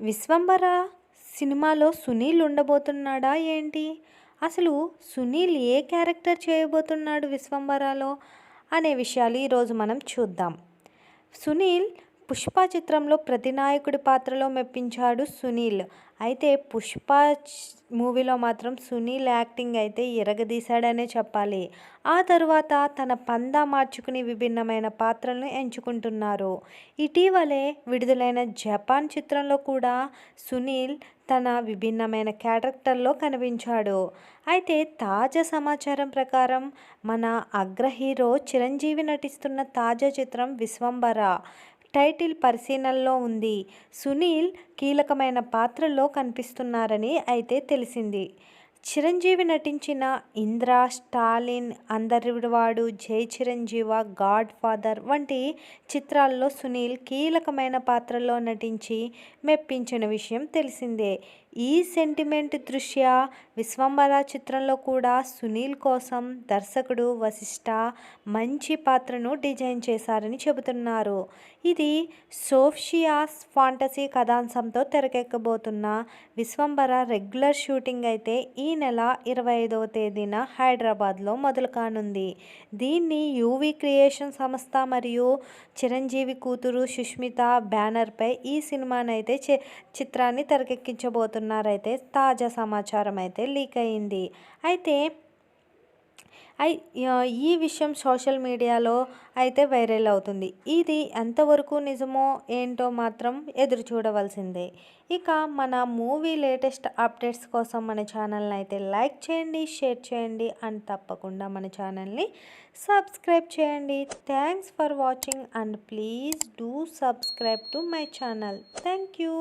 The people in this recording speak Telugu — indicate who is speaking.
Speaker 1: విశ్వంబర సినిమాలో సునీల్ ఉండబోతున్నాడా ఏంటి? అసలు సునీల్ ఏ క్యారెక్టర్ చేయబోతున్నాడు విశ్వంబరాలో? అనే విషయాలు ఈరోజు మనం చూద్దాం. సునీల్ పుష్ప చిత్రంలో ప్రతినాయకుడి పాత్రలో మెప్పించాడు సునీల్. అయితే పుష్ప మూవీలో మాత్రం సునీల్ యాక్టింగ్ అయితే ఎరగదీశాడనే చెప్పాలి. ఆ తరువాత తన పందా మార్చుకుని విభిన్నమైన పాత్రలను ఎంచుకుంటున్నారు. ఇటీవలే విడుదలైన జపాన్ చిత్రంలో కూడా సునీల్ తన విభిన్నమైన క్యారెక్టర్లో కనిపించాడు. అయితే తాజా సమాచారం ప్రకారం మన అగ్ర హీరో చిరంజీవి నటిస్తున్న తాజా చిత్రం విశ్వంబర టైటిల్ పరిశీలనలో ఉంది. సునీల్ కీలకమైన పాత్రలో కనిపిస్తున్నారని అయితే తెలిసింది. చిరంజీవి నటించిన ఇంద్ర స్టాలిన్ అందరివాడు జై చిరంజీవ గాడ్ ఫాదర్ వంటి చిత్రాల్లో సునీల్ కీలకమైన పాత్రల్లో నటించి మెప్పించిన విషయం తెలిసిందే. ఈ సెంటిమెంట్ దృష్ట్యా విశ్వంబర చిత్రంలో కూడా సునీల్ కోసం దర్శకుడు వశిష్ఠ మంచి పాత్రను డిజైన్ చేశారని చెబుతున్నారు. ఇది సోఫియాస్ ఫాంటసీ కథాంశంతో తెరకెక్కబోతున్న విశ్వంబర రెగ్యులర్ షూటింగ్ అయితే ఈ నెల ఇరవై ఐదవ తేదీన హైదరాబాద్లో మొదలు కానుంది దీన్ని యూవి క్రియేషన్ సంస్థ మరియు చిరంజీవి కూతురు సుష్మిత బ్యానర్పై ఈ సినిమానైతే చిత్రాన్ని తెరకెక్కించబోతున్నారైతే తాజా సమాచారం అయితే లీక్ అయింది అయితే ఈ విషయం సోషల్ మీడియాలో అయితే వైరల్ అవుతుంది. ఇది ఎంతవరకు నిజమో ఏంటో మాత్రం ఎదురు చూడవలసిందే. ఇక మన మూవీ లేటెస్ట్ అప్డేట్స్ కోసం మన ఛానల్ని అయితే లైక్ చేయండి షేర్ చేయండి అండ్ తప్పకుండా మన ఛానల్ని సబ్స్క్రైబ్ చేయండి. Thanks for watching and please do subscribe to my channel. Thank you.